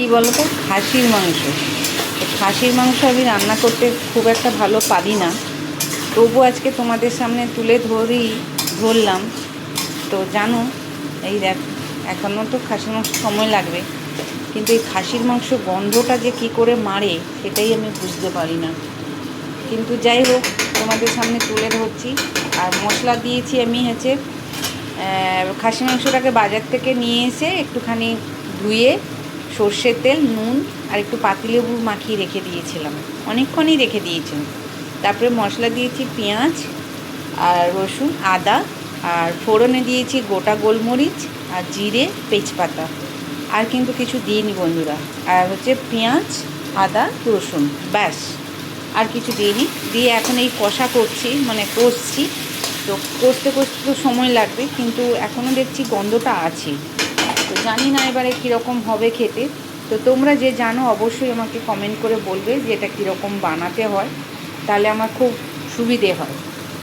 কী বলো তো খাসির মাংস। খাসির মাংস আমি রান্না করতে খুব একটা ভালো পারি না। তবু আজকে তোমাদের সামনে তুলে ধরি, ধরলাম। তো জানো, এই দেখ এখনও তো খাসির মাংস সময় লাগবে। কিন্তু এই খাসির মাংস গন্ধটা যে কী করে মারে, সেটাই আমি বুঝতে পারি না। কিন্তু যাই হোক, তোমাদের সামনে তুলে ধরছি। আর মশলা দিয়েছি আমি হচ্ছে খাসি মাংসটাকে বাজার থেকে নিয়ে এসে একটুখানি ধুয়ে সর্ষের তেল, নুন আর একটু পাতিলেবু মাখিয়ে রেখে দিয়েছিলাম। অনেকক্ষণই রেখে দিয়েছিলাম তারপরে মশলা দিয়েছি পেঁয়াজ আর রসুন, আদা আর ফোড়নে দিয়েছি গোটা গোলমরিচ আর জিরে, তেজপাতা। আর কিন্তু কিছু দিইনি বন্ধুরা। আর হচ্ছে পেঁয়াজ, আদা, রসুন, ব্যাস। আর কিছু দিইনি। দিয়ে এখন এই কষা করছি মানে কষছি। তো কষতে কষতে তো সময় লাগবে, কিন্তু এখনও দেখছি গন্ধটা আছে। তো জানি না এবারে কীরকম হবে খেতে। তো তোমরা যে জানো, অবশ্যই আমাকে কমেন্ট করে বলবে যে এটা কীরকম বানাতে হয়। তাহলে আমার খুব সুবিধে হয়।